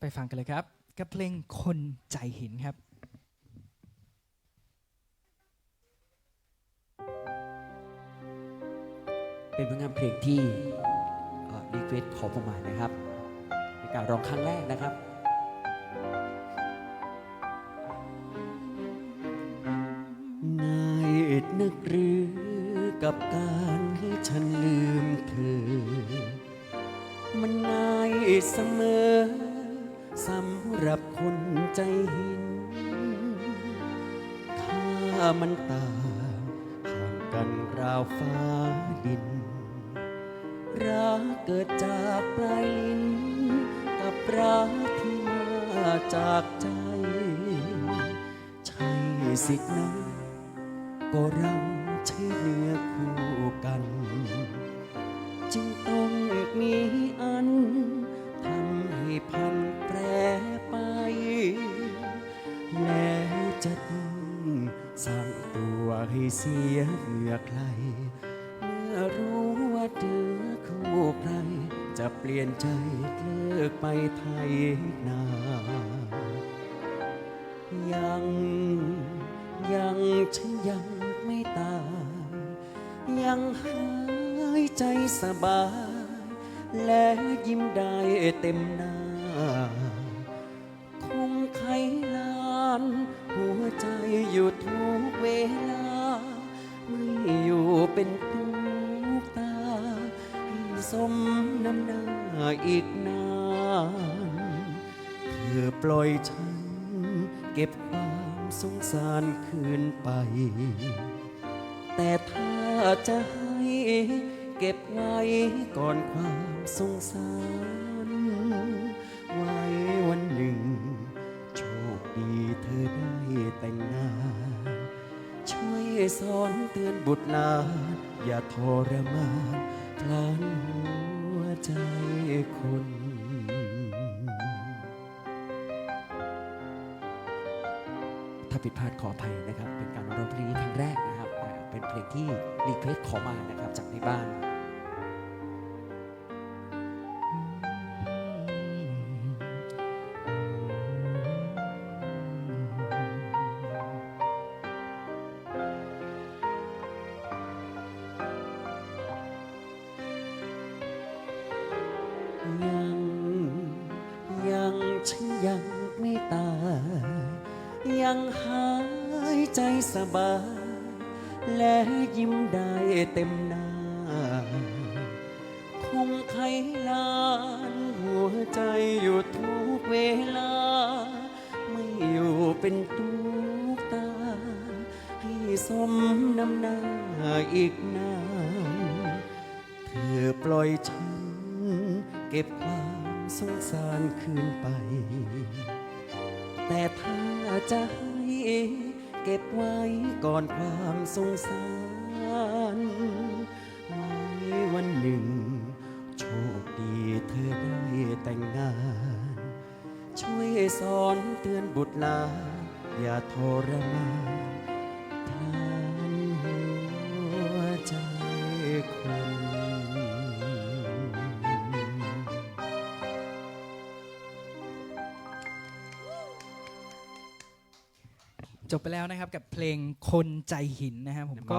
ไปฟังกันเลยครับ กับเพลงคนใจหินครับเป็นผลงานเพลงที่รีเควสขอประมาณนะครับในการร้องครั้งแรกนะครับนายนึกหรือกับการให้ฉันลืมเธอ มันง่ายเสมอ สำหรับคนใจหิน ถ้ามันต่างห่างกันราวฟ้าดิน รักเกิดจากปลายลิ้น กับรักที่มาจากใจ ใช่สินะก็เราใช่เนื้อคู่กัน จึงต้องมี สร้างตัวให้เสียเหงื่อใคร เมื่อรู้ว่าเธอคู่ใคร จะเปลี่ยนใจเลิกไปไทยนา ยังยังฉันยังไม่ตาย ยังหายใจสบาย และยิ้มได้เต็มหน้า คงไขลาน หัวใจอยู่ทุก เป็นตุกตาให้สมน้ำหน้าอีกนานเธอปล่อยฉัน เก็บความสงสารคืนไป แต่ถ้าจะให้เก็บไว้ก่อนความสงสาร สอนเตือนบุตรหลาน อย่าทรมานพลานหัวใจคนถ้าผิดพลาดขออภัยนะครับ เป็นการร้องเพลงนี้ครั้งแรกนะครับ เป็นเพลงที่รีเควสขอมานะครับจากในบ้าน ยังหายใจสบาย และยิ้มได้เต็มหน้า คงไขลานหัวใจอยู่ทุกเวลา ไม่อยู่เป็นตุกตา ให้สมน้ำหน้าอีกนานเธอปล่อยฉัน เก็บความสงสารคืนไป แต่ถ้า ให้เก็บไว้ก่อนความสงสารไว้วันหนึ่ง โชคดีเธอได้แต่งงาน ช่วยสอนเตือนบุตรหลานอย่าทรมาน จบไปแล้วนะครับกับเพลงคนใจหินนะครับผมก็